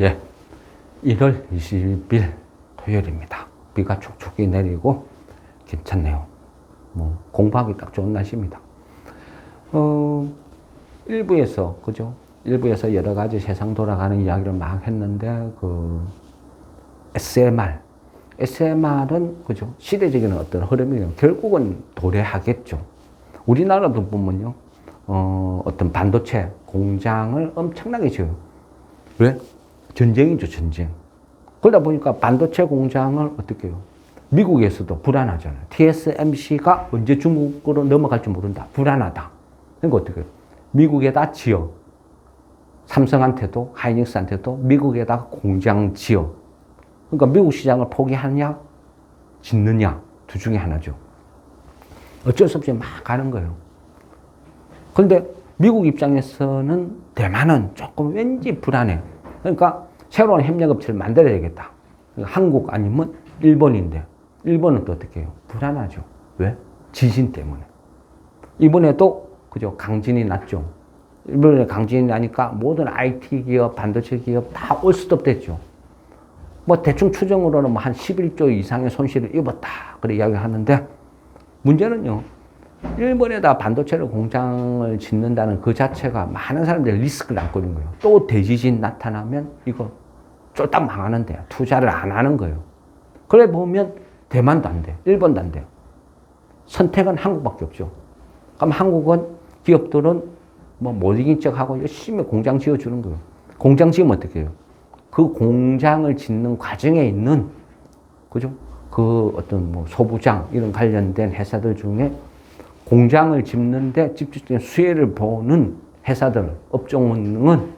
예. 1월 20일 토요일입니다. 비가 촉촉히 내리고 괜찮네요. 뭐 공부하기 딱 좋은 날씨입니다. 어, 일부에서 그죠? 일부에서 여러 가지 세상 돌아가는 이야기를 막 했는데 그 SMR, SMR은 그죠? 시대적인 어떤 흐름이에요. 결국은 도래하겠죠. 우리나라도 보면요, 어, 어떤 반도체 공장을 엄청나게 지어요. 왜? 전쟁이죠, 전쟁. 그러다 보니까 반도체 공장을 어떻게 해요? 미국에서도 불안하잖아요. TSMC가 언제 중국으로 넘어갈지 모른다. 불안하다. 그러니까 어떻게 해요? 미국에다 지어. 삼성한테도, 하이닉스한테도 미국에다 공장 지어. 그러니까 미국 시장을 포기하느냐, 짓느냐, 두 중에 하나죠. 어쩔 수 없이 막 가는 거예요. 그런데 미국 입장에서는 대만은 조금 왠지 불안해. 그러니까 새로운 협력업체를 만들어야 되겠다. 그러니까 한국 아니면 일본인데, 일본은 또 어떻게 해요? 불안하죠. 왜? 지진 때문에. 이번에도, 그죠? 강진이 났죠. 일본에 강진이 나니까 모든 IT 기업, 반도체 기업 다 올스톱 됐죠. 뭐 대충 추정으로는 뭐 한 11조 이상의 손실을 입었다. 그래 이야기하는데 문제는요. 일본에다 반도체를 공장을 짓는다는 그 자체가 많은 사람들이 리스크를 안고 있는 거예요. 또 대지진 나타나면 이거 쫄딱 망하는데 투자를 안 하는 거예요. 그래 보면 대만도 안 돼. 일본도 안 돼요. 선택은 한국밖에 없죠. 그럼 한국은 기업들은 뭐못 이긴 척하고 열심히 공장 지어주는 거예요. 공장 지으면 어떻게 해요? 그 공장을 짓는 과정에 있는 그죠? 그 어떤 뭐 소부장 이런 관련된 회사들 중에 공장을 짓는데 직접적인 수혜를 보는 회사들 업종은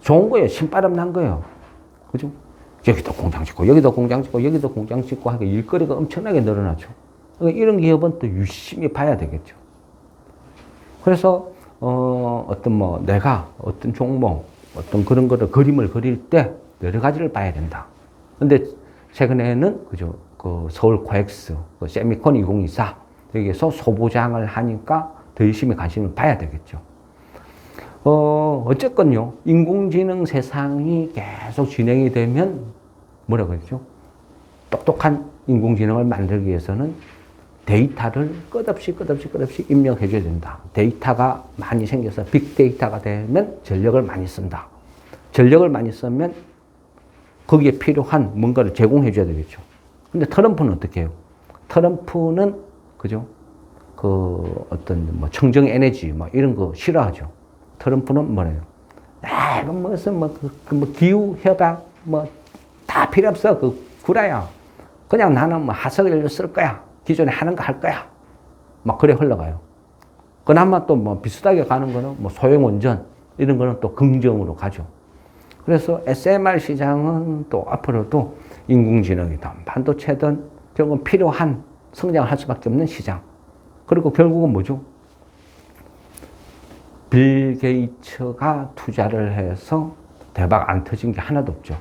좋은 거예요. 신바람 난 거예요. 그죠? 여기도 공장 짓고 여기도 공장 짓고 여기도 공장 짓고 하니까 일거리가 엄청나게 늘어나죠. 그러니까 이런 기업은 또 유심히 봐야 되겠죠. 그래서 어, 어떤 뭐 내가 어떤 종목 어떤 그런 거를 그림을 그릴 때 여러 가지를 봐야 된다. 근데 최근에는 그죠 그 서울 코엑스 그 세미콘 2024 여기에서 소보장을 하니까 더 열심히 관심을 봐야 되겠죠. 어, 어쨌건요, 인공지능 세상이 계속 진행이 되면 뭐라고 했죠? 똑똑한 인공지능을 만들기 위해서는 데이터를 끝없이 끝없이 끝없이 입력해 줘야 된다. 데이터가 많이 생겨서 빅데이터가 되면 전력을 많이 쓴다. 전력을 많이 쓰면 거기에 필요한 뭔가를 제공해 줘야 되겠죠. 근데 트럼프는 어떻게 해요? 트럼프는 그죠? 그 어떤 뭐 청정 에너지 뭐 이런 거 싫어하죠. 트럼프는 뭐래요? 아, 무슨 뭐, 그, 그 뭐 기후 협약 뭐 다 필요 없어. 그 구라야. 그냥 나는 뭐 화석 연료 쓸 거야. 기존에 하는 거 할 거야. 막 그래 흘러가요. 그나마 또 뭐 비슷하게 가는 거는 뭐 소형 원전 이런 거는 또 긍정으로 가죠. 그래서 SMR 시장은 또 앞으로도 인공지능이든 반도체든 결국은 필요한 성장을 할 수밖에 없는 시장. 그리고 결국은 뭐죠? 빌 게이츠가 투자를 해서 대박 안 터진 게 하나도 없죠.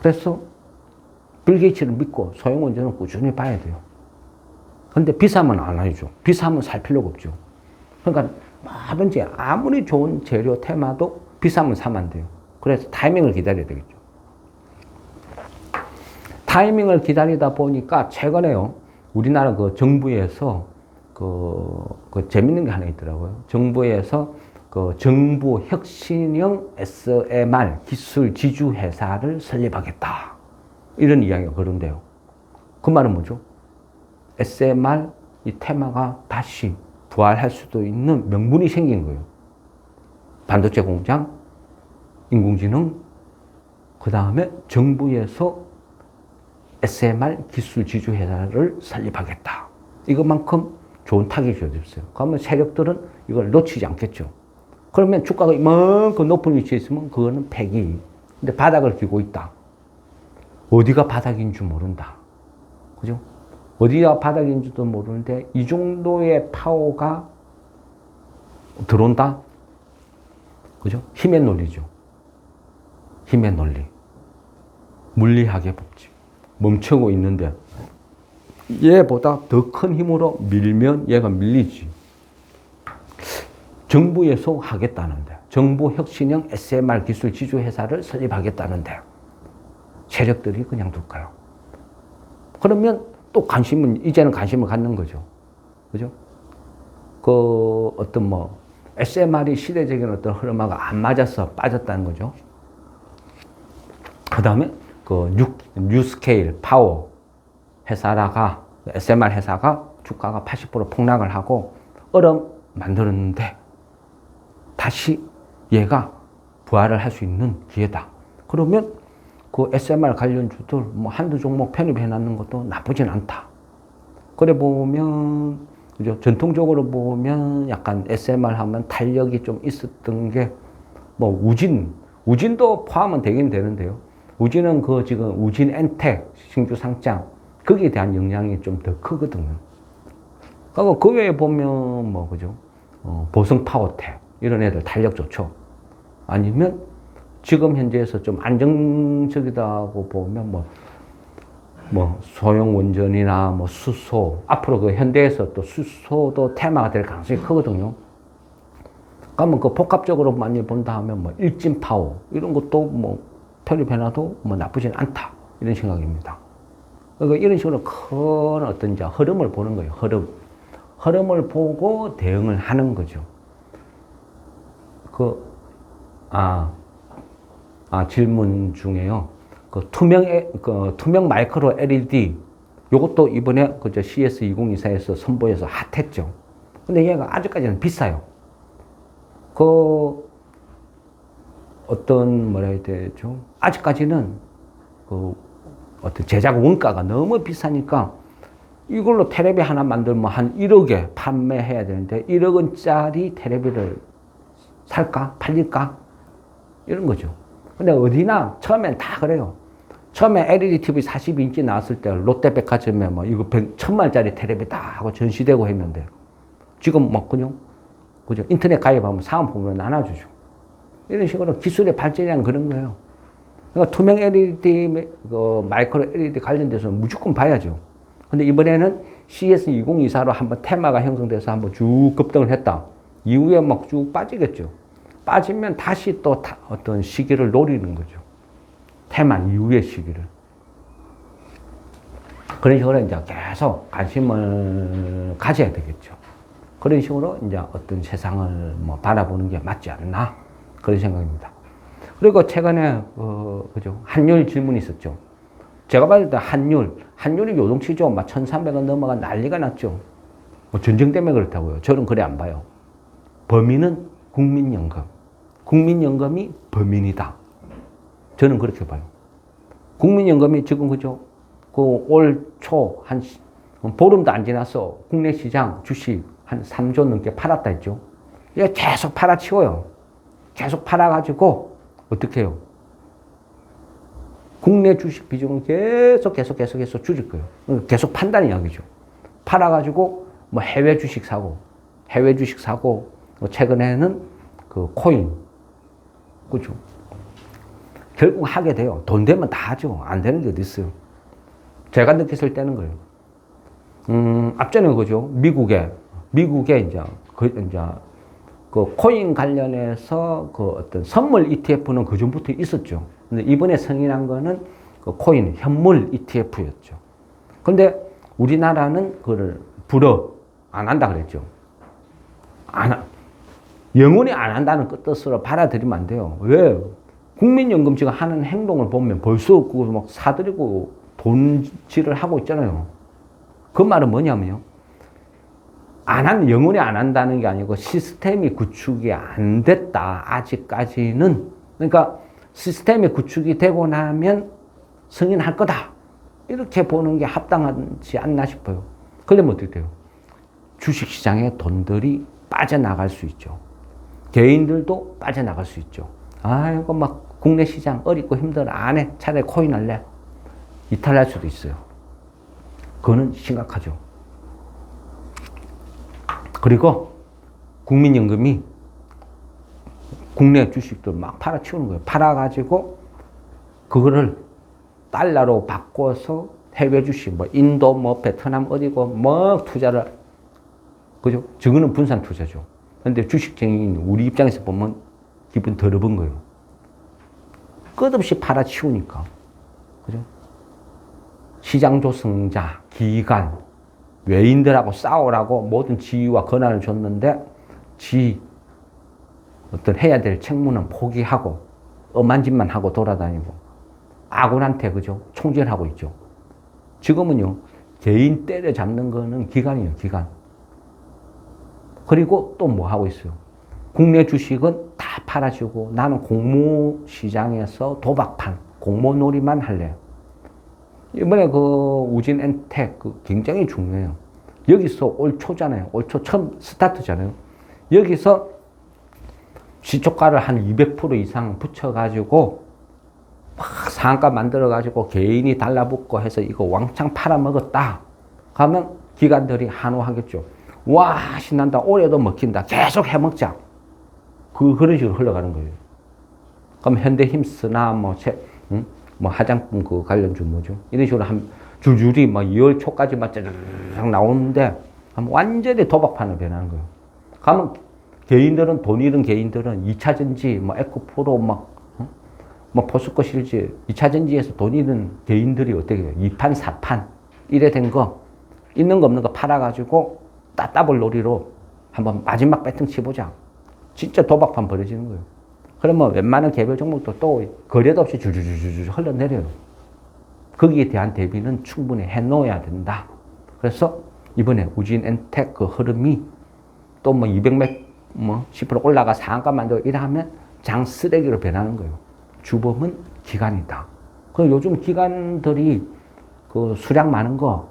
그래서 빌 게이츠를 믿고 소형원전은 꾸준히 봐야 돼요. 근데 비싸면 안 하죠. 비싸면 살 필요가 없죠. 그러니까 뭐든지 아무리 좋은 재료 테마도 비싸면 사면 안 돼요. 그래서 타이밍을 기다려야 되겠죠. 타이밍을 기다리다 보니까 최근에요. 우리나라 그 정부에서 그, 그 재밌는 게 하나 있더라고요. 정부에서 그 정부 혁신형 SMR 기술 지주 회사를 설립하겠다. 이런 이야기가 그런데요. 그 말은 뭐죠? SMR 이 테마가 다시 부활할 수도 있는 명분이 생긴 거예요. 반도체 공장, 인공지능, 그 다음에 정부에서 SMR 기술 지주 회사를 설립하겠다. 이것만큼 좋은 타격이 없어요. 그러면 세력들은 이걸 놓치지 않겠죠. 그러면 주가가 이만큼 높은 위치에 있으면 그거는 폐기. 근데 바닥을 기고 있다. 어디가 바닥인 줄 모른다. 그죠? 어디가 바닥인지도 모르는데 이 정도의 파워가 들어온다? 그죠? 힘의 논리죠. 힘의 논리. 물리학의 법칙. 멈추고 있는데 얘보다 더 큰 힘으로 밀면 얘가 밀리지. 정부에서 하겠다는데 정부 혁신형 SMR 기술 지주 회사를 설립하겠다는데 세력들이 그냥 둘까요? 그러면 또 관심은 이제는 관심을 갖는 거죠. 그죠? 그 어떤 뭐 SMR이 시대적인 어떤 흐름하고 안 맞아서 빠졌다는 거죠. 그 다음에 그 뉴, 뉴스케일 파워 회사라가 SMR 회사가 주가가 80% 폭락을 하고 얼음 만들었는데 다시 얘가 부활을 할 수 있는 기회다. 그러면 그 SMR 관련 주들 뭐 한두 종목 편입해 놨는 것도 나쁘진 않다. 그래 보면 그죠? 전통적으로 보면 약간 SMR 하면 탄력이 좀 있었던 게 뭐 우진 우진도 포함은 되긴 되는데요. 우진은 그 지금 우진 엔텍 신규 상장 거기에 대한 영향이 좀 더 크거든요. 그리고 그 외에 보면 뭐 그죠? 어, 보성 파워텍 이런 애들 탄력 좋죠. 아니면 지금 현재에서 좀 안정적이다고 보면 뭐, 뭐 소형 원전이나 뭐 수소 앞으로 그 현대에서 또 수소도 테마가 될 가능성이 크거든요. 그러면 그 복합적으로 많이 본다 하면 뭐 일진 파워 이런 것도 뭐 편입해놔도 뭐 나쁘진 않다 이런 생각입니다. 그러니까 이런 식으로 큰 어떤 이제 흐름을 보는 거예요. 흐름. 흐름을 보고 대응을 하는 거죠. 그, 아, 아, 질문 중에요. 그 투명, 에- 그 투명 마이크로 LED, 요것도 이번에 그저 CS2024에서 선보여서 핫했죠. 근데 얘가 아직까지는 비싸요. 그, 어떤, 뭐라 해야 되죠? 아직까지는 그, 어떤 제작 원가가 너무 비싸니까 이걸로 테레비 하나 만들면 한 1억에 판매해야 되는데 1억 원짜리 테레비를 살까? 팔릴까? 이런 거죠. 근데 어디나 처음엔 다 그래요. 처음에 LED TV 42인치 나왔을 때 롯데백화점에 뭐 이거 100, 천만짜리 테레비 다 하고 전시되고 했는데 지금 뭐 그냥 그죠? 인터넷 가입하면 사은품으로 나눠주죠. 이런 식으로 기술의 발전이란 그런 거예요. 그러니까 투명 LED, 그 마이크로 LED 관련돼서는 무조건 봐야죠. 근데 이번에는 CS 2024로 한번 테마가 형성돼서 한번 쭉 급등을 했다. 이후에 막 쭉 빠지겠죠. 빠지면 다시 또 타- 어떤 시기를 노리는 거죠. 테마 이후의 시기를. 그런 식으로 이제 계속 관심을 가져야 되겠죠. 그런 식으로 이제 어떤 세상을 뭐 바라보는 게 맞지 않나. 그런 생각입니다. 그리고 최근에, 어, 그죠. 한율 질문이 있었죠. 제가 봤을 때 한율, 한율이 요동치죠. 막 1,300원 넘어가 난리가 났죠. 뭐 전쟁 때문에 그렇다고요. 저는 그래 안 봐요. 범인은 국민연금. 국민연금이 범인이다. 저는 그렇게 봐요. 국민연금이 지금 그죠? 그 올 초 한 보름도 안 지났어. 국내 시장 주식 한 3조 넘게 팔았다 했죠. 이게 계속 팔아치워요. 계속 팔아가지고 어떻게 해요? 국내 주식 비중은 계속 계속 계속 계속 줄일 거예요. 계속 판다는 이야기죠. 팔아가지고 뭐 해외 주식 사고, 해외 주식 사고, 뭐 최근에는 그 코인, 그죠? 결국 하게 돼요. 돈 되면 다 하죠. 안 되는 게 어디 있어요. 제가 느꼈을 때는 그래요. 음, 앞전에 그죠? 미국에, 미국에 이제, 그, 이제, 그 코인 관련해서 그 어떤 선물 ETF는 그 전부터 있었죠. 근데 이번에 승인한 거는 그 코인 현물 ETF였죠. 근데 우리나라는 그걸 불어 안 한다 그랬죠. 안 하, 영원히 안 한다는 뜻으로 받아들이면 안 돼요. 왜? 국민연금제가 하는 행동을 보면 벌써 그거 막 사들이고 돈질을 하고 있잖아요. 그 말은 뭐냐면요. 안 한, 영원히 안 한다는 게 아니고 시스템이 구축이 안 됐다. 아직까지는. 그러니까 시스템이 구축이 되고 나면 승인할 거다. 이렇게 보는 게 합당하지 않나 싶어요. 그러면 어떻게 돼요? 주식시장에 돈들이 빠져나갈 수 있죠. 개인들도 빠져나갈 수 있죠. 아이고, 막 국내 시장 어렵고 힘들어. 안 해. 차라리 코인 할래. 이탈할 수도 있어요. 그거는 심각하죠. 그리고 국민연금이 국내 주식들 막 팔아치우는 거예요. 팔아가지고 그거를 달러로 바꿔서 해외 주식, 뭐 인도, 뭐 베트남 어디고 뭐 투자를 그죠? 저거는 분산 투자죠. 근데 주식쟁이인 우리 입장에서 보면 기분 더러운 거예요. 끝없이 팔아치우니까. 그죠? 시장 조성자, 기관, 외인들하고 싸우라고 모든 지위와 권한을 줬는데 지 어떤 해야 될 책무는 포기하고 엄한 짓만 하고 돌아다니고 아군한테 그죠? 총질하고 있죠. 지금은요, 개인 때려잡는 거는 기관이에요, 기관. 그리고 또 뭐 하고 있어요? 국내 주식은 다 팔아주고 나는 공모 시장에서 도박판, 공모 놀이만 할래요. 이번에 그 우진 엔텍 그 굉장히 중요해요. 여기서 올 초잖아요. 올 초 처음 스타트잖아요. 여기서 시초가를 한 200% 이상 붙여가지고 막 상가 만들어가지고 개인이 달라붙고 해서 이거 왕창 팔아먹었다. 하면 기관들이 한호하겠죠. 와, 신난다. 올해도 먹힌다. 계속 해먹자. 그, 그런 식으로 흘러가는 거예요. 그럼 현대힘스나 뭐, 제, 응? 뭐 화장품 그 관련주 뭐죠? 이런 식으로 한 줄줄이 뭐 2월 초까지만 쫙 나오는데 완전히 도박판을 변하는 거예요. 가면 개인들은 돈 잃은 개인들은 2차 전지 뭐 에코프로 막 어? 뭐 포스코 실지 2차 전지에서 돈 잃은 개인들이 어떻게 해요? 2판 4판 이래 된 거 있는 거 없는 거 팔아가지고 따따블 놀이로 한번 마지막 배팅 치보자. 진짜 도박판 벌어지는 거예요. 그러면 웬만한 개별 종목도 또 거래도 없이 줄줄줄줄 흘러내려요. 거기에 대한 대비는 충분히 해놓아야 된다. 그래서 이번에 우진 엔텍 그 흐름이 또 뭐 200몇 뭐10% 올라가 상한가 만들고 이러면 장 쓰레기로 변하는 거예요. 주범은 기관이다. 그 요즘 기관들이 그 수량 많은 거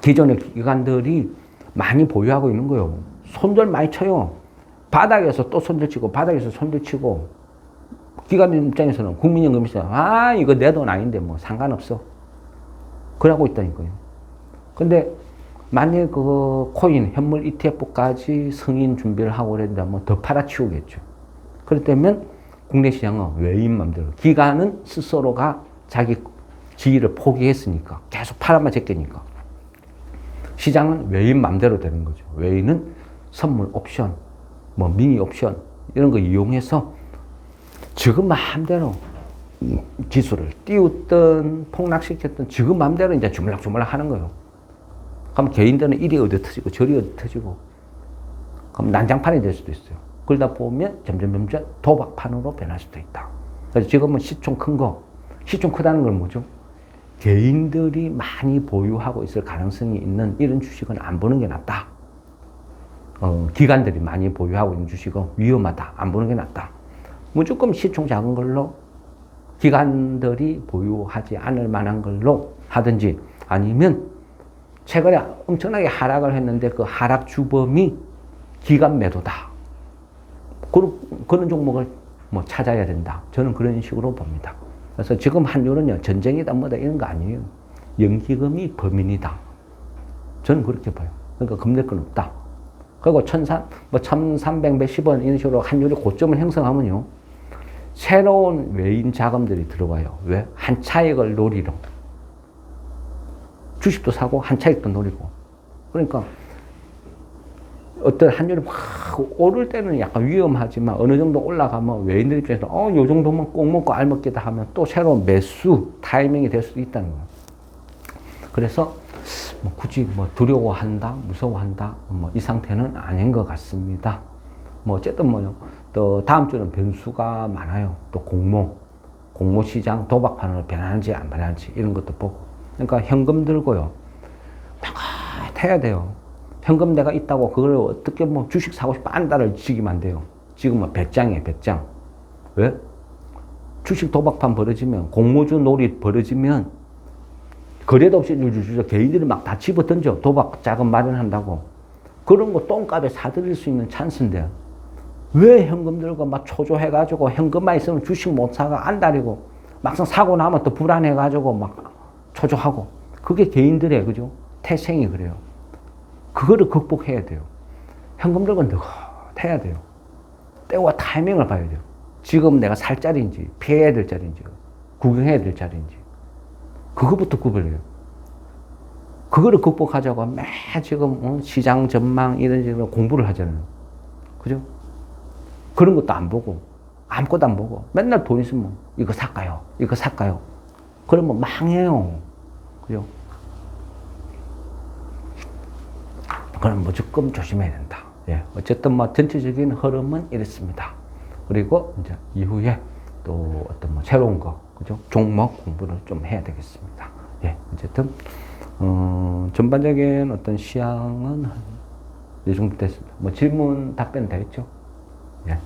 기존의 기관들이 많이 보유하고 있는 거예요. 손절 많이 쳐요. 바닥에서 또 손절 치고 바닥에서 손절 치고 기관 입장에서는 국민연금 입장에서 아 이거 내 돈 아닌데 뭐 상관없어. 그러고 있다니까요. 근데 만약에 그 코인, 현물 ETF까지 승인 준비를 하고 그랬다면 더 팔아치우겠죠. 그렇다면 국내 시장은 외인 맘대로 기관은 스스로가 자기 지위를 포기했으니까 계속 팔아만 제끼니까 시장은 외인 맘대로 되는 거죠. 외인은 선물 옵션, 뭐 미니 옵션 이런 거 이용해서 지금 마음대로 지수를 띄웠든 폭락시켰든 지금 마음대로 이제 주물락주물락 하는 거예요. 그럼 개인들은 이리 어디 터지고 저리 어디 터지고 그럼 난장판이 될 수도 있어요. 그러다 보면 점점 점점 도박판으로 변할 수도 있다. 그래서 지금은 시총 큰 거, 시총 크다는 건 뭐죠? 개인들이 많이 보유하고 있을 가능성이 있는 이런 주식은 안 보는 게 낫다. 어, 기관들이 많이 보유하고 있는 주식은 위험하다. 안 보는 게 낫다. 무조건 시총 작은 걸로 기관들이 보유하지 않을 만한 걸로 하든지 아니면 최근에 엄청나게 하락을 했는데 그 하락 주범이 기관 매도다. 그런, 그런 종목을 뭐 찾아야 된다. 저는 그런 식으로 봅니다. 그래서 지금 한율은요, 전쟁이다 뭐다 이런 거 아니에요. 연기금이 범인이다. 저는 그렇게 봐요. 그러니까 겁낼 건 없다. 그리고 천삼, 뭐 천삼백 몇십 원 이런 식으로 한율이 고점을 형성하면요. 새로운 외인 자금들이 들어와요. 왜? 한 차익을 노리러. 주식도 사고 한 차익도 노리고. 그러니까 어떤 한율이 막 오를 때는 약간 위험하지만 어느 정도 올라가면 외인들 입장에서 어, 요 정도면 꼭 먹고 알 먹겠다 하면 또 새로운 매수 타이밍이 될 수도 있다는 거예요. 그래서 뭐 굳이 뭐 두려워한다, 무서워한다, 뭐 이 상태는 아닌 것 같습니다. 뭐 어쨌든 뭐요. 또 다음 주는 변수가 많아요. 또 공모, 공모 시장 도박판으로 변하는지 안 변하는지 이런 것도 보고. 그러니까 현금 들고요. 해야 돼요. 현금 내가 있다고 그걸 어떻게 뭐 주식 사고 싶어 한 달을 지기면 안 돼요. 지금은 배짱이에요, 배짱. 왜? 주식 도박판 벌어지면, 공모주 놀이 벌어지면, 거래도 없이 줄줄줄 개인들이 막 다 집어 던져. 도박 자금 마련한다고. 그런 거 똥값에 사들일 수 있는 찬스인데, 왜 현금 들고 막 초조해가지고 현금만 있으면 주식 못 사가 안달이고, 막상 사고 나면 또 불안해가지고 막 초조하고. 그게 개인들의, 그죠? 태생이 그래요. 그거를 극복해야 돼요. 현금 들고 느긋해야 돼요. 때와 타이밍을 봐야 돼요. 지금 내가 살 자리인지, 피해야 될 자리인지, 구경해야 될 자리인지. 그거부터 구별해요. 그거를 극복하자고 매 지금 어, 시장 전망 이런 식으로 공부를 하잖아요. 그죠? 그런 것도 안 보고 아무것도 안 보고 맨날 돈 있으면 이거 살까요? 이거 살까요? 그러면 망해요. 그죠? 그럼 무조건 조심해야 된다. 예. 어쨌든 뭐 전체적인 흐름은 이렇습니다. 그리고 이제 이후에 또 어떤 뭐 새로운 거, 그죠? 종목 공부를 좀 해야 되겠습니다. 예. 어쨌든, 어, 전반적인 어떤 시향은 한이 정도 됐습니다. 뭐 질문 답변 되겠죠? 예.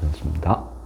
그렇습니다.